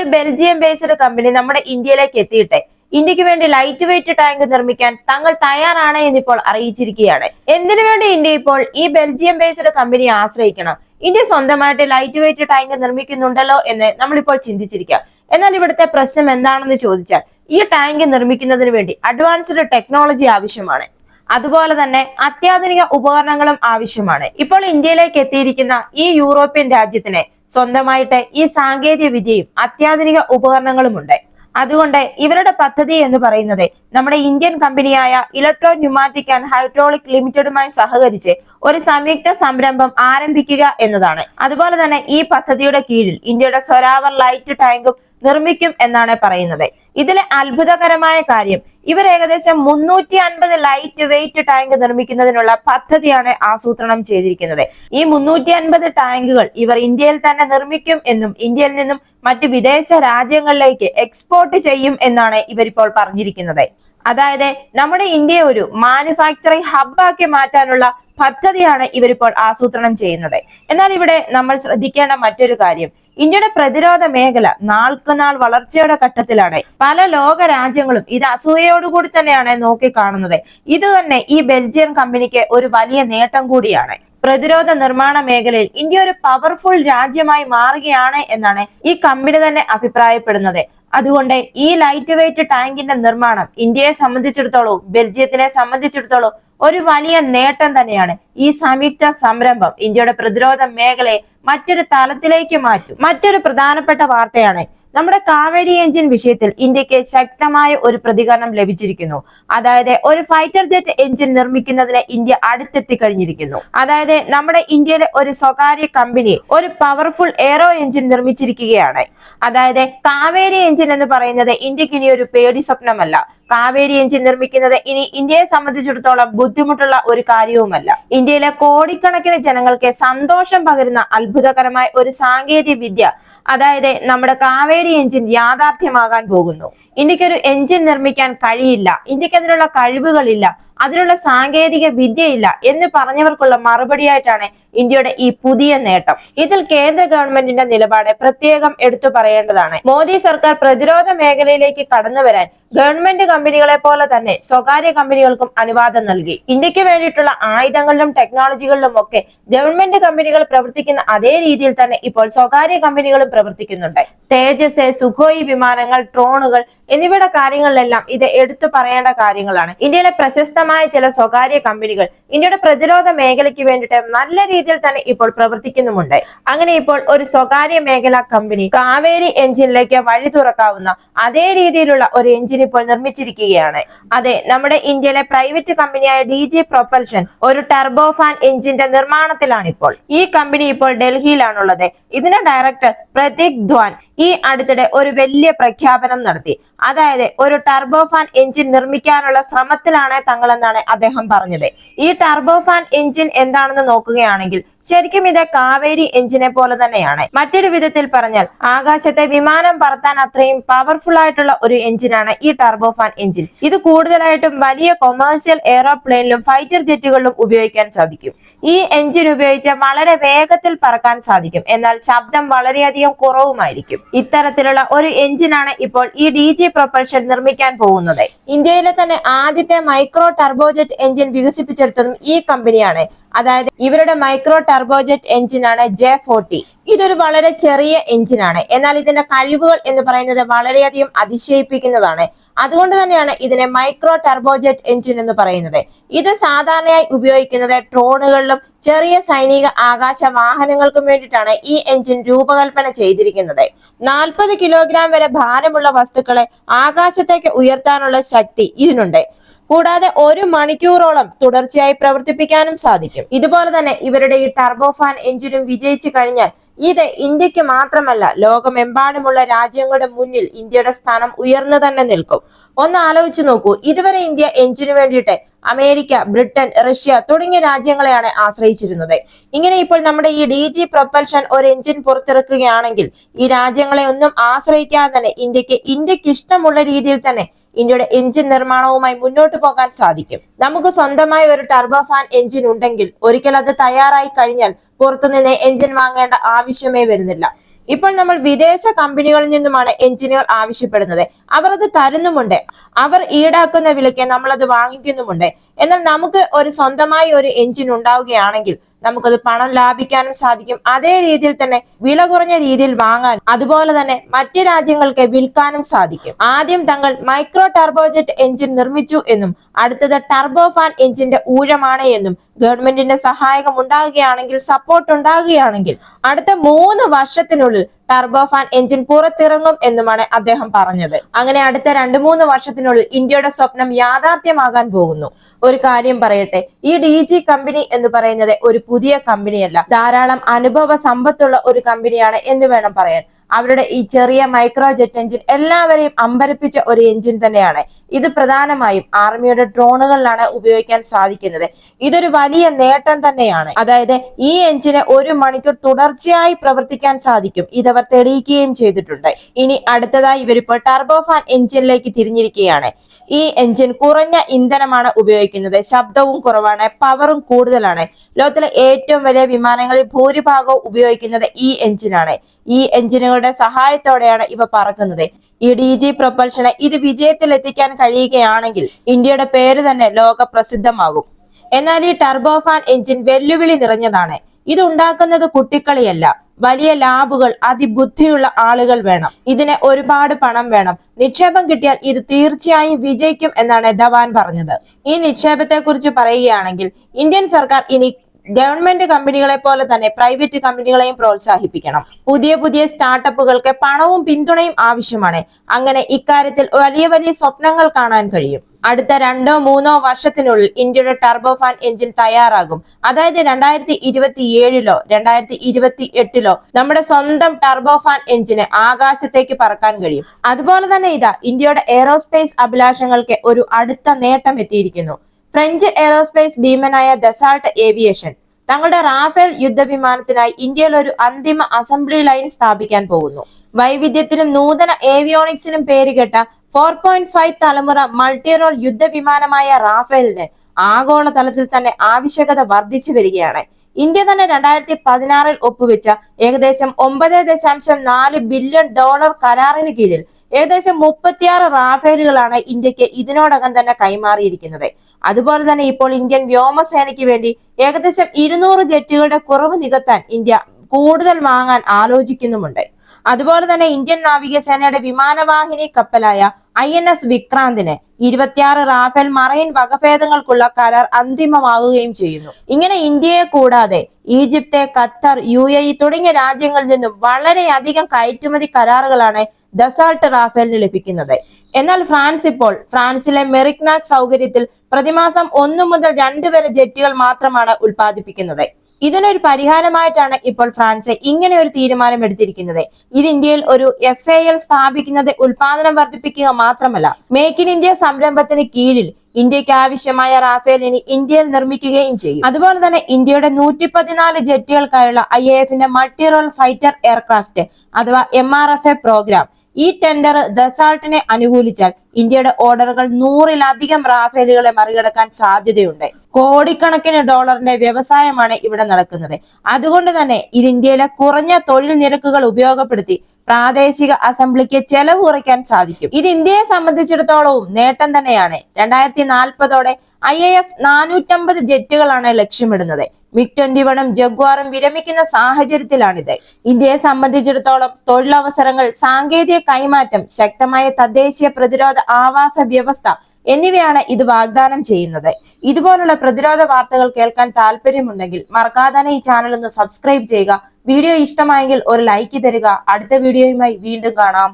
ഒരു Belgium based company നമ്മുടെ ഇന്ത്യയിലേക്ക് എത്തിയിട്ടെ. ഇന്ത്യയ്ക്ക് വേണ്ടി ലൈറ്റ് വെയിറ്റ് ടാങ്ക് നിർമ്മിക്കാൻ തങ്ങൾ തയ്യാറാണ് എന്നിപ്പോൾ അറിയിച്ചിരിക്കുകയാണ്. എന്തിനു വേണ്ടി ഇന്ത്യ ഇപ്പോൾ ഈ ബെൽജിയം ബേസ്ഡ് കമ്പനിയെ ആശ്രയിക്കണം? ഇന്ത്യ സ്വന്തമായിട്ട് ലൈറ്റ് വെയിറ്റ് ടാങ്ക് നിർമ്മിക്കുന്നുണ്ടല്ലോ എന്ന് നമ്മളിപ്പോൾ ചിന്തിച്ചിരിക്കാം. എന്നാൽ ഇവിടുത്തെ പ്രശ്നം എന്താണെന്ന് ചോദിച്ചാൽ ഈ ടാങ്ക് നിർമ്മിക്കുന്നതിന് വേണ്ടി അഡ്വാൻസ്ഡ് ടെക്നോളജി ആവശ്യമാണ്. അതുപോലെ തന്നെ അത്യാധുനിക ഉപകരണങ്ങളും ആവശ്യമാണ്. ഇപ്പോൾ ഇന്ത്യയിലേക്ക് എത്തിയിരിക്കുന്ന ഈ യൂറോപ്യൻ രാജ്യത്തിന് സ്വന്തമായിട്ട് ഈ സാങ്കേതിക വിദ്യയും അത്യാധുനിക ഉപകരണങ്ങളുമുണ്ട്. അതുകൊണ്ട് ഇവരുടെ പദ്ധതി എന്ന് പറയുന്നത് നമ്മുടെ ഇന്ത്യൻ കമ്പനിയായ ഇലക്ട്രോ ന്യൂമാറ്റിക് ആൻഡ് ഹൈഡ്രോളിക് ലിമിറ്റഡുമായി സഹകരിച്ച് ഒരു സംയുക്ത സംരംഭം ആരംഭിക്കുക എന്നതാണ്. അതുപോലെ തന്നെ ഈ പദ്ധതിയുടെ കീഴിൽ ഇന്ത്യയുടെ സൊരാവർ ലൈറ്റ് ടാങ്കും നിർമ്മിക്കും എന്നാണ് പറയുന്നത്. ഇതിലെ അത്ഭുതകരമായ കാര്യം ഇവർ ഏകദേശം മുന്നൂറ്റി അൻപത് ലൈറ്റ് വെയിറ്റ് ടാങ്ക് നിർമ്മിക്കുന്നതിനുള്ള പദ്ധതിയാണ് ആസൂത്രണം ചെയ്തിരിക്കുന്നത്. ഈ മുന്നൂറ്റി അൻപത് ടാങ്കുകൾ ഇവർ ഇന്ത്യയിൽ തന്നെ നിർമ്മിക്കും എന്നും ഇന്ത്യയിൽ നിന്നും മറ്റ് വിദേശ രാജ്യങ്ങളിലേക്ക് എക്സ്പോർട്ട് ചെയ്യും എന്നാണ് ഇവരിപ്പോൾ പറഞ്ഞിരിക്കുന്നത്. അതായത് നമ്മുടെ ഇന്ത്യ ഒരു മാനുഫാക്ചറിംഗ് ഹബ്ബാക്കി മാറ്റാനുള്ള പദ്ധതിയാണ് ഇവരിപ്പോൾ ആസൂത്രണം ചെയ്യുന്നത്. എന്നാൽ ഇവിടെ നമ്മൾ ശ്രദ്ധിക്കേണ്ട മറ്റൊരു കാര്യം. ഇന്ത്യയുടെ പ്രതിരോധ മേഖല നാൾക്കുനാൾ വളർച്ചയുടെ ഘട്ടത്തിലാണ്. പല ലോക രാജ്യങ്ങളും ഇത് അസൂയയോടുകൂടി തന്നെയാണ് നോക്കിക്കാണുന്നത്. ഇത് തന്നെ ഈ ബെൽജിയം കമ്പനിക്ക് ഒരു വലിയ നേട്ടം കൂടിയാണ്. പ്രതിരോധ നിർമ്മാണ മേഖലയിൽ ഇന്ത്യ ഒരു പവർഫുൾ രാജ്യമായി മാറുകയാണ് എന്നാണ് ഈ കമ്പനി തന്നെ അഭിപ്രായപ്പെടുന്നത്. അതുകൊണ്ട് ഈ ലൈറ്റ് വെയിറ്റ് ടാങ്കിന്റെ നിർമ്മാണം ഇന്ത്യയെ സംബന്ധിച്ചിടത്തോളം ബെൽജിയത്തിനെ സംബന്ധിച്ചിടത്തോളം ഒരു വലിയ നേട്ടം തന്നെയാണ് ഈ സംയുക്ത സംരംഭം. ഇന്ത്യയുടെ പ്രതിരോധ മേഖലയെ മറ്റൊരു തലത്തിലേക്ക് മാറ്റും. മറ്റൊരു പ്രധാനപ്പെട്ട വാർത്തയാണ് നമ്മുടെ കാവേരി എഞ്ചിൻ വിഷയത്തിൽ ഇന്ത്യയ്ക്ക് ശക്തമായ ഒരു പ്രതികരണം ലഭിച്ചിരിക്കുന്നു. അതായത് ഒരു ഫൈറ്റർ ജെറ്റ് എഞ്ചിൻ നിർമ്മിക്കുന്നതിന് ഇന്ത്യ അടുത്തെത്തി കഴിഞ്ഞിരിക്കുന്നു. അതായത് നമ്മുടെ ഇന്ത്യയിലെ ഒരു സ്വകാര്യ കമ്പനി ഒരു പവർഫുൾ എയറോ എഞ്ചിൻ നിർമ്മിച്ചിരിക്കുകയാണ്. അതായത് കാവേരി എഞ്ചിൻ എന്ന് പറയുന്നത് ഇന്ത്യയ്ക്ക് ഇനി ഒരു പേടി സ്വപ്നമല്ല. കാവേരി എഞ്ചിൻ നിർമ്മിക്കുന്നത് ഇനി ഇന്ത്യയെ സംബന്ധിച്ചിടത്തോളം ബുദ്ധിമുട്ടുള്ള ഒരു കാര്യവുമല്ല. ഇന്ത്യയിലെ കോടിക്കണക്കിന് ജനങ്ങൾക്ക് സന്തോഷം പകരുന്ന അത്ഭുതകരമായ ഒരു സാങ്കേതിക വിദ്യ അതായത് നമ്മുടെ കാവേരി എഞ്ചിൻ യാഥാർത്ഥ്യമാകാൻ പോകുന്നു. ഇന്ത്യക്കൊരു എഞ്ചിൻ നിർമ്മിക്കാൻ കഴിയില്ല ഇന്ത്യയ്ക്ക് അതിനുള്ള കഴിവുകളില്ല അതിനുള്ള സാങ്കേതിക വിദ്യയില്ല എന്ന് പറഞ്ഞവർക്കുള്ള മറുപടിയായിട്ടാണ് ഇന്ത്യയുടെ ഈ പുതിയ നേട്ടം. ഇതിൽ കേന്ദ്ര ഗവൺമെന്റിന്റെ നിലപാട് പ്രത്യേകം എടുത്തു പറയേണ്ടതാണ്. മോദി സർക്കാർ പ്രതിരോധ മേഖലയിലേക്ക് കടന്നു വരാൻ ഗവൺമെന്റ് കമ്പനികളെ പോലെ തന്നെ സ്വകാര്യ കമ്പനികൾക്കും അനുവാദം നൽകി. ഇന്ത്യയ്ക്ക് വേണ്ടിയിട്ടുള്ള ആയുധങ്ങളിലും ടെക്നോളജികളിലും ഒക്കെ ഗവൺമെന്റ് കമ്പനികൾ പ്രവർത്തിക്കുന്ന അതേ രീതിയിൽ തന്നെ ഇപ്പോൾ സ്വകാര്യ കമ്പനികളും പ്രവർത്തിക്കുന്നുണ്ട്. തേജസ് സുഖോയി വിമാനങ്ങൾ ഡ്രോണുകൾ എന്നിവയുടെ കാര്യങ്ങളിലെല്ലാം ഇത് എടുത്തു പറയേണ്ട കാര്യങ്ങളാണ്. ഇന്ത്യയിലെ പ്രശസ്തമായ ചില സ്വകാര്യ കമ്പനികൾ ഇന്ത്യയുടെ പ്രതിരോധ മേഖലയ്ക്ക് വേണ്ടിയിട്ട് നല്ല തന്നെ ഇപ്പോൾ പ്രവർത്തിക്കുന്നുമുണ്ട്. അങ്ങനെ ഇപ്പോൾ ഒരു സ്വകാര്യ മേഖല കമ്പനി കാവേരി എഞ്ചിനിലേക്ക് വഴി തുറക്കാവുന്ന അതേ രീതിയിലുള്ള ഒരു എഞ്ചിൻ ഇപ്പോൾ നിർമ്മിച്ചിരിക്കുകയാണ്. അതെ നമ്മുടെ ഇന്ത്യയിലെ പ്രൈവറ്റ് കമ്പനിയായ ഡി ജി പ്രൊപ്പൽഷൻ ഒരു ടർബോഫാൻ എഞ്ചിന്റെ നിർമ്മാണത്തിലാണ് ഇപ്പോൾ ഈ കമ്പനി ഇപ്പോൾ ഡൽഹിയിലാണുള്ളത്. ഇതിന്റെ ഡയറക്ടർ പ്രതീക് ധ്വാൻ ഈ അടുത്തിടെ ഒരു വലിയ പ്രഖ്യാപനം നടത്തി. അതായത് ഒരു ടർബോഫാൻ എഞ്ചിൻ നിർമ്മിക്കാനുള്ള ശ്രമത്തിലാണ് തങ്ങളെന്നാണ് അദ്ദേഹം പറഞ്ഞത്. ഈ ടർബോഫാൻ എഞ്ചിൻ എന്താണെന്ന് നോക്കുകയാണെങ്കിൽ ശരിക്കും ഇത് കാവേരി എഞ്ചിനെ പോലെ തന്നെയാണ്. മറ്റൊരു വിധത്തിൽ പറഞ്ഞാൽ ആകാശത്തെ വിമാനം പറത്താൻ അത്രയും പവർഫുൾ ആയിട്ടുള്ള ഒരു എഞ്ചിനാണ് ഈ ടർബോഫാൻ എഞ്ചിൻ. ഇത് കൂടുതലായിട്ടും വലിയ കൊമേഴ്സ്യൽ എയറോപ്ലെയിനിലും ഫൈറ്റർ ജെറ്റുകളിലും ഉപയോഗിക്കാൻ സാധിക്കും. ഈ എഞ്ചിൻ ഉപയോഗിച്ച് വളരെ വേഗത്തിൽ പറക്കാൻ സാധിക്കും. എന്നാൽ ശബ്ദം വളരെയധികം കുറവുമായിരിക്കും. ഇത്തരത്തിലുള്ള ഒരു എഞ്ചിനാണ് ഇപ്പോൾ ഈ ഡി ജി പ്രൊപ്പൽഷൻ നിർമ്മിക്കാൻ പോകുന്നത്. ഇന്ത്യയിലെ തന്നെ ആദ്യത്തെ മൈക്രോ ടർബോജെറ്റ് എഞ്ചിൻ വികസിപ്പിച്ചെടുത്തതും ഈ കമ്പനിയാണ്. അതായത് ഇവരുടെ മൈക്രോ ടർബോജെറ്റ് എഞ്ചിനാണ് ജെ ഫോർട്ടി. ഇതൊരു വളരെ ചെറിയ എഞ്ചിനാണ്. എന്നാൽ ഇതിന്റെ കഴിവുകൾ എന്ന് പറയുന്നത് വളരെയധികം അതിശയിപ്പിക്കുന്നതാണ്. അതുകൊണ്ട് തന്നെയാണ് ഇതിനെ മൈക്രോ ടർബോജെറ്റ് എഞ്ചിൻ എന്ന് പറയുന്നത്. ഇത് സാധാരണയായി ഉപയോഗിക്കുന്നത് ഡ്രോണുകളിലും ചെറിയ സൈനിക ആകാശ വാഹനങ്ങൾക്കും വേണ്ടിയിട്ടാണ് ഈ എഞ്ചിൻ രൂപകൽപ്പന ചെയ്തിരിക്കുന്നത്. നാൽപ്പത് കിലോഗ്രാം വരെ ഭാരമുള്ള വസ്തുക്കളെ ആകാശത്തേക്ക് ഉയർത്താനുള്ള ശക്തി ഇതിനുണ്ട്. കൂടാതെ ഒരു മണിക്കൂറോളം തുടർച്ചയായി പ്രവർത്തിപ്പിക്കാനും സാധിക്കും. ഇതുപോലെ തന്നെ ഇവരുടെ ഈ ടർബോഫാൻ എഞ്ചിനും വിജയിച്ചു കഴിഞ്ഞാൽ ഇത് ഇന്ത്യയ്ക്ക് മാത്രമല്ല ലോകമെമ്പാടുമുള്ള രാജ്യങ്ങളുടെ മുന്നിൽ ഇന്ത്യയുടെ സ്ഥാനം ഉയർന്നു തന്നെ നിൽക്കും. ഒന്ന് ആലോചിച്ചു നോക്കൂ ഇതുവരെ ഇന്ത്യ എഞ്ചിനു വേണ്ടിയിട്ട് അമേരിക്ക ബ്രിട്ടൻ റഷ്യ തുടങ്ങിയ രാജ്യങ്ങളെയാണ് ആശ്രയിച്ചിരുന്നത്. ഇങ്ങനെ ഇപ്പോൾ നമ്മുടെ ഈ ഡി ജി പ്രൊപ്പൽഷൻ ഒരു എഞ്ചിൻ പുറത്തിറക്കുകയാണെങ്കിൽ ഈ രാജ്യങ്ങളെ ഒന്നും ആശ്രയിക്കാതെ തന്നെ ഇന്ത്യയ്ക്ക് ഇന്ത്യയ്ക്ക് ഇഷ്ടമുള്ള രീതിയിൽ തന്നെ ഇന്ത്യയുടെ എഞ്ചിൻ നിർമ്മാണവുമായി മുന്നോട്ട് പോകാൻ സാധിക്കും. നമുക്ക് സ്വന്തമായി ഒരു ടർബോ ഫാൻ എഞ്ചിൻ ഉണ്ടെങ്കിൽ ഒരിക്കൽ അത് തയ്യാറായി കഴിഞ്ഞാൽ പുറത്തുനിന്ന് എഞ്ചിൻ വാങ്ങേണ്ട ആവശ്യമേ വരുന്നില്ല. ഇപ്പോൾ നമ്മൾ വിദേശ കമ്പനികളിൽ നിന്നുമാണ് എഞ്ചിനുകൾ ആവശ്യപ്പെടുന്നത്. അവർ അത് തരുന്നുമുണ്ട്. അവർ ഈടാക്കുന്ന വിലയ്ക്ക് നമ്മൾ അത് വാങ്ങിക്കുന്നുമുണ്ട്. എന്നാൽ നമുക്ക് ഒരു സ്വന്തമായി ഒരു എഞ്ചിൻ ഉണ്ടാവുകയാണെങ്കിൽ നമുക്കത് പണം ലാഭിക്കാനും സാധിക്കും. അതേ രീതിയിൽ തന്നെ വില കുറഞ്ഞ രീതിയിൽ വാങ്ങാൻ അതുപോലെ തന്നെ മറ്റ് രാജ്യങ്ങൾക്ക് വിൽക്കാനും സാധിക്കും. ആദ്യം തങ്ങൾ മൈക്രോ ടർബോജെറ്റ് എഞ്ചിൻ നിർമ്മിച്ചു എന്നും അടുത്തത് ടർബോ ഫാൻ എഞ്ചിന്റെ ഊഴമാണ് എന്നും ഗവൺമെന്റിന്റെ സഹായകം ഉണ്ടാകുകയാണെങ്കിൽ സപ്പോർട്ട് ഉണ്ടാകുകയാണെങ്കിൽ അടുത്ത മൂന്ന് വർഷത്തിനുള്ളിൽ ടർബോ ഫാൻ എഞ്ചിൻ പുറത്തിറങ്ങും എന്നുമാണ് അദ്ദേഹം പറഞ്ഞത്. അങ്ങനെ അടുത്ത രണ്ടു മൂന്ന് വർഷത്തിനുള്ളിൽ ഇന്ത്യയുടെ സ്വപ്നം യാഥാർത്ഥ്യമാകാൻ പോകുന്നു. ഒരു കാര്യം പറയട്ടെ. ഈ ഡി ജി കമ്പനി എന്ന് പറയുന്നത് ഒരു പുതിയ കമ്പനിയല്ല. ധാരാളം അനുഭവ സമ്പത്തുള്ള ഒരു കമ്പനിയാണ് എന്ന് വേണം പറയാൻ. അവരുടെ ഈ ചെറിയ മൈക്രോ ജെറ്റ് എഞ്ചിൻ എല്ലാവരെയും അമ്പരപ്പിച്ച ഒരു എഞ്ചിൻ തന്നെയാണ്. ഇത് പ്രധാനമായും ആർമിയുടെ ഡ്രോണുകളിലാണ് ഉപയോഗിക്കാൻ സാധിക്കുന്നത്. ഇതൊരു വലിയ നേട്ടം തന്നെയാണ്. അതായത് ഈ എഞ്ചിന് ഒരു മണിക്കൂർ തുടർച്ചയായി പ്രവർത്തിക്കാൻ സാധിക്കും. ഇതവർ തെളിയിക്കുകയും ചെയ്തിട്ടുണ്ട്. ഇനി അടുത്തതായി ഇവരിപ്പോൾ ടർബോഫാൻ എഞ്ചിനിലേക്ക് തിരിഞ്ഞിരിക്കുകയാണ്. ഈ എഞ്ചിൻ കുറഞ്ഞ ഇന്ധനമാണ് ഉപയോഗിക്കുന്നത്. ശബ്ദവും കുറവാണ് പവറും കൂടുതലാണ്. ലോകത്തിലെ ഏറ്റവും വലിയ വിമാനങ്ങളിൽ ഭൂരിഭാഗവും ഉപയോഗിക്കുന്നത് ഈ എഞ്ചിനാണ് ഈ എഞ്ചിനുകളുടെ സഹായത്തോടെയാണ് ഇവ പറക്കുന്നത്. ഈ ഡി ജി പ്രൊപ്പൽഷനെ ഇത് വിജയത്തിൽ എത്തിക്കാൻ കഴിയുകയാണെങ്കിൽ ഇന്ത്യയുടെ പേര് തന്നെ ലോക പ്രസിദ്ധമാകും എന്നാൽ ഈ ടർബോഫാൻ എഞ്ചിൻ വെല്ലുവിളി നിറഞ്ഞതാണ്. ഇത് ഉണ്ടാക്കുന്നത് കുട്ടിക്കളിയല്ല. വലിയ ലാബുകൾ അതിബുദ്ധിയുള്ള ആളുകൾ വേണം. ഇതിന് ഒരുപാട് പണം വേണം. നിക്ഷേപം കിട്ടിയാൽ ഇത് തീർച്ചയായും വിജയിക്കും എന്നാണ് ധവാൻ പറഞ്ഞത്. ഈ നിക്ഷേപത്തെ കുറിച്ച് പറയുകയാണെങ്കിൽ ഇന്ത്യൻ സർക്കാർ ഇനി ഗവൺമെന്റ് കമ്പനികളെ പോലെ തന്നെ പ്രൈവറ്റ് കമ്പനികളെയും പ്രോത്സാഹിപ്പിക്കണം. പുതിയ പുതിയ സ്റ്റാർട്ടപ്പുകൾക്ക് പണവും പിന്തുണയും ആവശ്യമാണ്. അങ്ങനെ ഇക്കാര്യത്തിൽ വലിയ വലിയ സ്വപ്നങ്ങൾ കാണാൻ കഴിയും. അടുത്ത രണ്ടോ മൂന്നോ വർഷത്തിനുള്ളിൽ ഇന്ത്യയുടെ ടർബോഫാൻ എഞ്ചിൻ തയ്യാറാകും. അതായത് രണ്ടായിരത്തി ഇരുപത്തി ഏഴിലോ രണ്ടായിരത്തി ഇരുപത്തി എട്ടിലോ നമ്മുടെ സ്വന്തം ടർബോഫാൻ എഞ്ചിന് ആകാശത്തേക്ക് പറക്കാൻ കഴിയും. അതുപോലെ തന്നെ ഇതാ ഇന്ത്യയുടെ എയറോസ്പേസ് അഭിലാഷങ്ങൾക്ക് ഒരു അടുത്ത നേട്ടം എത്തിയിരിക്കുന്നു. ഫ്രഞ്ച് എയറോസ്പേസ് ഭീമനായ ദസാൾട്ട് ഏവിയേഷൻ തങ്ങളുടെ റാഫേൽ യുദ്ധവിമാനത്തിനായി ഇന്ത്യയിൽ ഒരു അന്തിമ അസംബ്ലി ലൈൻ സ്ഥാപിക്കാൻ പോകുന്നു. വൈവിധ്യത്തിനും നൂതന ഏവിയോണിക്സിനും പേരുകെട്ട ഫോർ പോയിന്റ് ഫൈവ് തലമുറ മൾട്ടിറോൾ യുദ്ധവിമാനമായ റാഫേലിന് ആഗോളതലത്തിൽ തന്നെ ആവശ്യകത വർദ്ധിച്ചു വരികയാണ്. ഇന്ത്യ തന്നെ രണ്ടായിരത്തി പതിനാറിൽ ഒപ്പുവെച്ച ഏകദേശം ഒമ്പത് ദശാംശം നാല് ബില്യൺ ഡോളർ കരാറിന് കീഴിൽ ഏകദേശം മുപ്പത്തിയാറ് റാഫേലുകളാണ് ഇന്ത്യയ്ക്ക് ഇതിനോടകം തന്നെ കൈമാറിയിരിക്കുന്നത്. അതുപോലെ തന്നെ ഇപ്പോൾ ഇന്ത്യൻ വ്യോമസേനയ്ക്ക് വേണ്ടി ഏകദേശം ഇരുന്നൂറ് ജെറ്റുകളുടെ കുറവ് നികത്താൻ ഇന്ത്യ കൂടുതൽ വാങ്ങാൻ ആലോചിക്കുന്നുമുണ്ട്. അതുപോലെ തന്നെ ഇന്ത്യൻ നാവികസേനയുടെ വിമാനവാഹിനി കപ്പലായ ഐ എൻ എസ് വിക്രാന്തിന് ഇരുപത്തിയാറ് റാഫേൽ മറൈൻ വകഭേദങ്ങൾക്കുള്ള കരാർ അന്തിമമാകുകയും ചെയ്യുന്നു. ഇങ്ങനെ ഇന്ത്യയെ കൂടാതെ Egypt Qatar U A E തുടങ്ങിയ രാജ്യങ്ങളിൽ നിന്നും വളരെയധികം കയറ്റുമതി കരാറുകളാണ് ദസാൾട്ട് റാഫേലിന് ലഭിക്കുന്നത്. എന്നാൽ ഫ്രാൻസ് ഇപ്പോൾ ഫ്രാൻസിലെ മെറിക്നാക് സൗകര്യത്തിൽ പ്രതിമാസം ഒന്നു മുതൽ രണ്ടു വരെ ജെറ്റുകൾ മാത്രമാണ് ഉൽപ്പാദിപ്പിക്കുന്നത്. ഇതിനൊരു പരിഹാരമായിട്ടാണ് ഇപ്പോൾ ഫ്രാൻസ് ഇങ്ങനെ ഒരു തീരുമാനം എടുത്തിരിക്കുന്നത്. ഇത് ഇന്ത്യയിൽ ഒരു എഫ് എ എൽ സ്ഥാപിക്കുന്നത് ഉൽപാദനം വർദ്ധിപ്പിക്കുക മാത്രമല്ല മേക്ക് ഇൻ ഇന്ത്യ സംരംഭത്തിന് കീഴിൽ ഇന്ത്യയ്ക്ക് ആവശ്യമായ റാഫേൽ ഇനി ഇന്ത്യയിൽ നിർമ്മിക്കുകയും ചെയ്യും. അതുപോലെ തന്നെ ഇന്ത്യയുടെ നൂറ്റി പതിനാല് ജെറ്റുകൾക്കായുള്ള ഐ എ എഫിന്റെ മൾട്ടി റോൾ ഫൈറ്റർ എയർക്രാഫ്റ്റ് അഥവാ M R F A program ഈ ടെൻഡർ ദസാൾട്ടിനെ അനുകൂലിച്ചാൽ ഇന്ത്യയുടെ ഓർഡറുകൾ നൂറിലധികം റാഫേലുകളെ മറികടക്കാൻ സാധ്യതയുണ്ട്. കോടിക്കണക്കിന് ഡോളറിന്റെ വ്യവസായമാണ് ഇവിടെ നടക്കുന്നത്. അതുകൊണ്ട് തന്നെ ഇത് ഇന്ത്യയിലെ കുറഞ്ഞ തൊഴിൽ നിരക്കുകൾ ഉപയോഗപ്പെടുത്തി പ്രാദേശിക അസംബ്ലിക്ക് ചെലവ് കുറയ്ക്കാൻ സാധിക്കും. ഇത് ഇന്ത്യയെ സംബന്ധിച്ചിടത്തോളവും നേട്ടം തന്നെയാണ്. രണ്ടായിരത്തി നാൽപ്പതോടെ ഐ എ എഫ് നാനൂറ്റമ്പത് ജെറ്റുകളാണ് ലക്ഷ്യമിടുന്നത്. മിഗ് ട്വന്റി വണും ജഗ്വാറും വിരമിക്കുന്ന സാഹചര്യത്തിലാണിത്. ഇന്ത്യയെ സംബന്ധിച്ചിടത്തോളം തൊഴിലവസരങ്ങൾ സാങ്കേതിക കൈമാറ്റം ശക്തമായ തദ്ദേശീയ പ്രതിരോധ ആവാസ വ്യവസ്ഥ എന്നിവയാണ് ഇത് വാഗ്ദാനം ചെയ്യുന്നത്. ഇതുപോലുള്ള പ്രതിരോധ വാർത്തകൾ കേൾക്കാൻ താല്പര്യമുണ്ടെങ്കിൽ മറക്കാതെ തന്നെ ഈ ചാനൽ ഒന്ന് സബ്സ്ക്രൈബ് ചെയ്യുക. വീഡിയോ ഇഷ്ടമായെങ്കിൽ ഒരു ലൈക്ക് തരിക. അടുത്ത വീഡിയോയുമായി വീണ്ടും കാണാം.